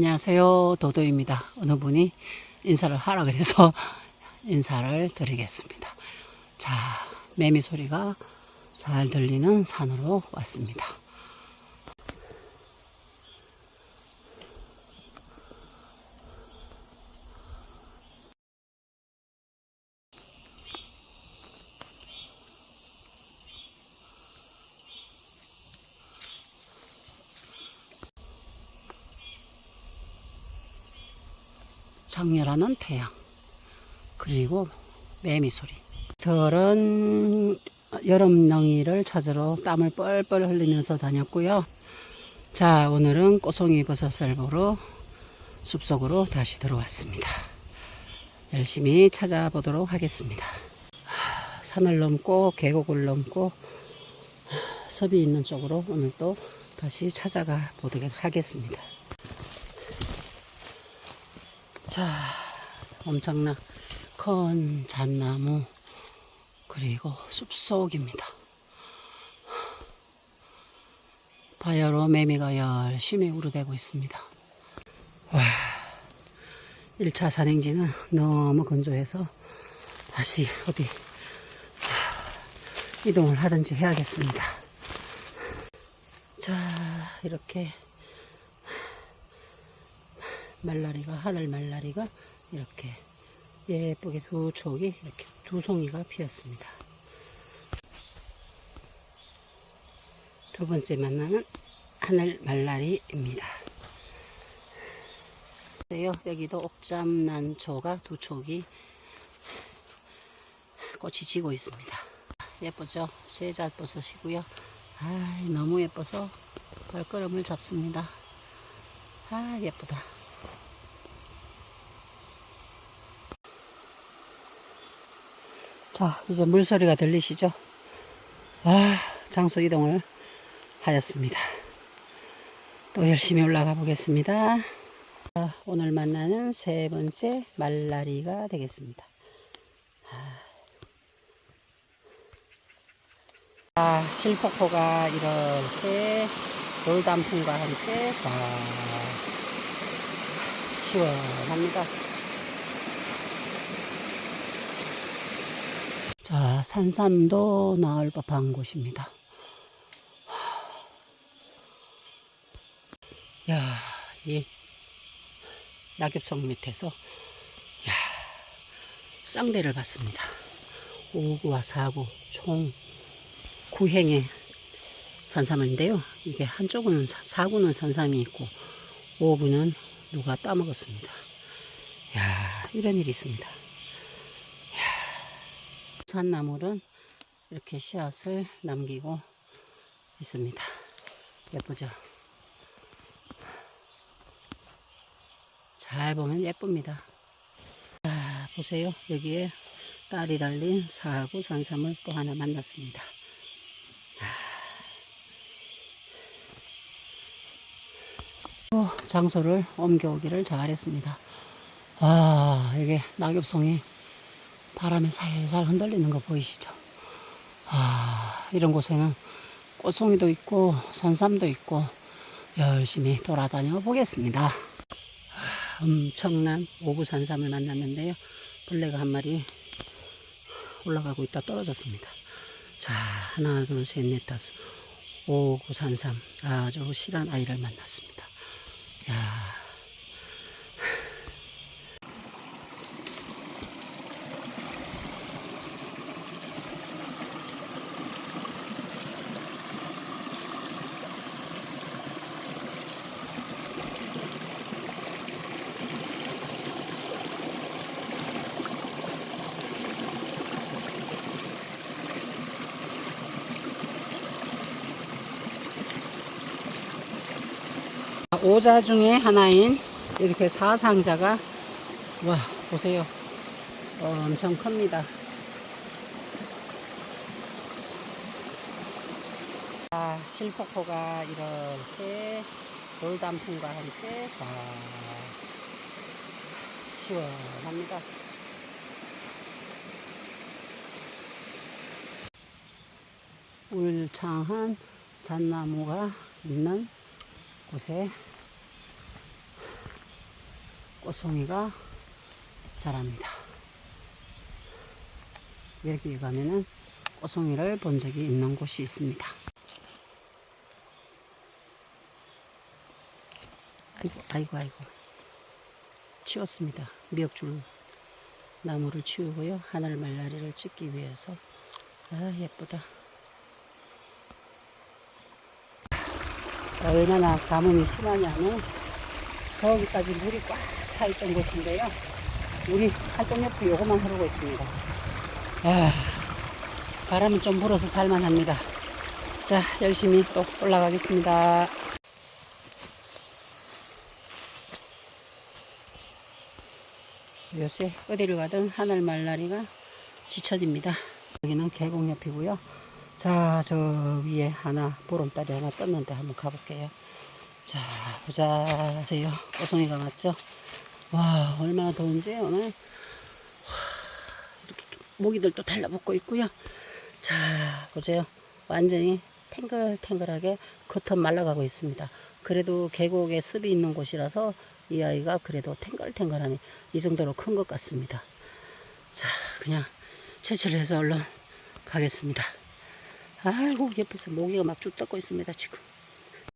안녕하세요. 도도입니다. 어느 분이 인사를 하라 그래서 인사를 드리겠습니다. 자, 매미 소리가 잘 들리는 산으로 왔습니다. 장렬하는 태양. 그리고 매미 소리. 덜은 여름 낭이를 찾으러 땀을 뻘뻘 흘리면서 다녔고요. 자 오늘은 꼬송이 버섯을 보러 숲속으로 다시 들어왔습니다. 열심히 찾아보도록 하겠습니다. 하, 산을 넘고 계곡을 넘고 하, 섭이 있는 쪽으로 오늘 또 다시 찾아가 보도록 하겠습니다 자, 엄청나 큰 잣나무 그리고 숲속입니다. 바야로 매미가 열심히 우르대고 있습니다. 와, 1차 산행지는 너무 건조해서 다시 어디 이동을 하든지 해야겠습니다. 자, 이렇게 말라리가 하늘 말라리가 이렇게 예쁘게 두 촉이 이렇게 두 송이가 피었습니다. 두 번째 만나는 하늘 말라리입니다. 여기도 옥잠난초가 두 촉이 꽃이 지고 있습니다. 예쁘죠? 세자버섯이고요. 아, 너무 예뻐서 발걸음을 잡습니다. 아, 예쁘다. 자, 이제 물소리가 들리시죠? 아, 장소 이동을 하였습니다. 또 열심히 올라가 보겠습니다. 자, 오늘 만나는 세 번째 말라리가 되겠습니다. 아, 실폭포가 이렇게 돌단풍과 함께 자 시원합니다. 자, 산삼도 나을 법한 곳입니다. 야, 이 낙엽성 밑에서 야, 쌍대를 봤습니다. 5구와 4구 총 9행의 산삼인데요. 이게 한쪽은 4구는 산삼이 있고 5구는 누가 따먹었습니다. 야, 이런 일이 있습니다. 산나물은 이렇게 씨앗을 남기고 있습니다. 예쁘죠? 잘 보면 예쁩니다. 자, 보세요. 여기에 딸이 달린 사하구 산삼을 또 하나 만났습니다. 또 장소를 옮겨오기를 잘했습니다. 아, 이게 낙엽송이 바람에 살살 흔들리는 거 보이시죠? 아, 이런 곳에는 꽃송이도 있고 산삼도 있고 열심히 돌아다녀 보겠습니다. 아, 엄청난 오구 산삼을 만났는데요. 벌레가 한 마리 올라가고 있다 떨어졌습니다. 자, 하나, 둘, 셋, 넷, 다섯. 오구 산삼 아주 실한 아이를 만났습니다. 야, 오자 중에 하나인 이렇게 사상자가 와 보세요. 어, 엄청 큽니다. 아, 실폭포가 이렇게 돌단풍과 함께 자 시원합니다. 울창한 잣나무가 있는 곳에 꽃송이가 자랍니다. 여기 가면은 꽃송이를 본 적이 있는 곳이 있습니다. 아이고, 아이고, 아이고. 치웠습니다. 미역줄 나무를 치우고요. 하늘 말라리를 찍기 위해서. 아, 예쁘다. 얼마나 가뭄이 심하냐면 저기까지 물이 꽉 차 있던 곳인데요. 물이 한쪽 옆에 요것만 흐르고 있습니다. 아, 바람은 좀 불어서 살만합니다. 자, 열심히 또 올라가겠습니다. 요새 어디를 가든 하늘 말라리가 지쳐집니다. 여기는 계곡 옆이고요. 자, 저 위에 하나 보름달이 하나 떴는데 한번 가볼게요. 자, 보자. 보세요. 꼬송이가 맞죠? 와, 얼마나 더운지 오늘. 와, 이렇게 또 모기들도 달라붙고 있고요. 자, 보세요. 완전히 탱글탱글하게 겉은 말라가고 있습니다. 그래도 계곡에 습이 있는 곳이라서 이 아이가 그래도 탱글탱글하니 이 정도로 큰 것 같습니다. 자, 그냥 채취를 해서 얼른 가겠습니다. 아이고, 옆에서 모기가 막쭉 떴고 있습니다, 지금.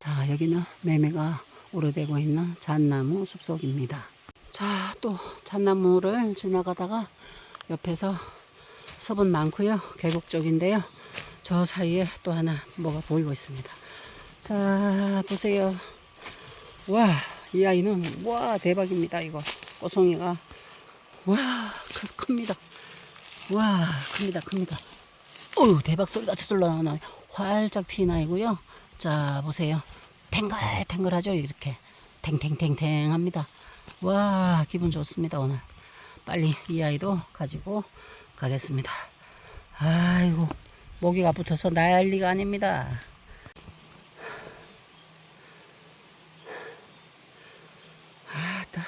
자, 여기는 매매가 오래되고 있는 잣나무 숲속입니다. 자, 또 잣나무를 지나가다가 옆에서 섭은 많고요. 계곡 쪽인데요. 저 사이에 또 하나 뭐가 보이고 있습니다. 자, 보세요. 와, 이 아이는 와 대박입니다. 이거 꼬송이가 와 크, 큽니다. 와 큽니다, 큽니다. 어유 대박 소리가 저절로 나요. 활짝 피는 아이고요. 자 보세요. 탱글탱글하죠 이렇게 탱탱탱탱 합니다. 와 기분 좋습니다 오늘. 빨리 이 아이도 가지고 가겠습니다. 아이고 모기가 붙어서 난리가 아닙니다. 아따.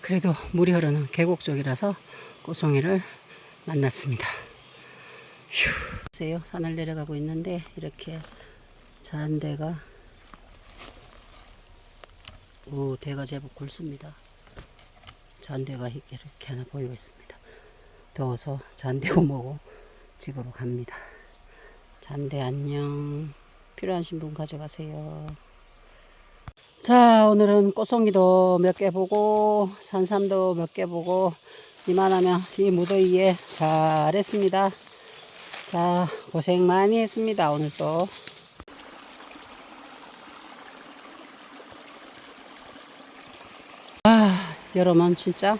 그래도 물이 흐르는 계곡 쪽이라서 꽃송이를 만났습니다. 휴. 보세요. 산을 내려가고 있는데 이렇게 잔대가 오 대가 제법 굵습니다. 잔대가 이렇게 하나 보이고 있습니다. 더워서 잔대고 뭐고 집으로 갑니다. 잔대 안녕. 필요하신 분 가져가세요. 자, 오늘은 꽃송이도 몇 개 보고, 산삼도 몇 개 보고, 이만하면 이 무더위에 잘했습니다. 자, 고생 많이 했습니다, 오늘도. 아, 여러분, 진짜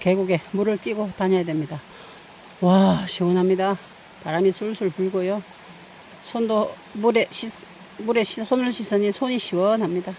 계곡에 물을 끼고 다녀야 됩니다. 와, 시원합니다. 바람이 술술 불고요. 손도 물에 씻, 물에 씻- 손을 씻으니 손이 시원합니다.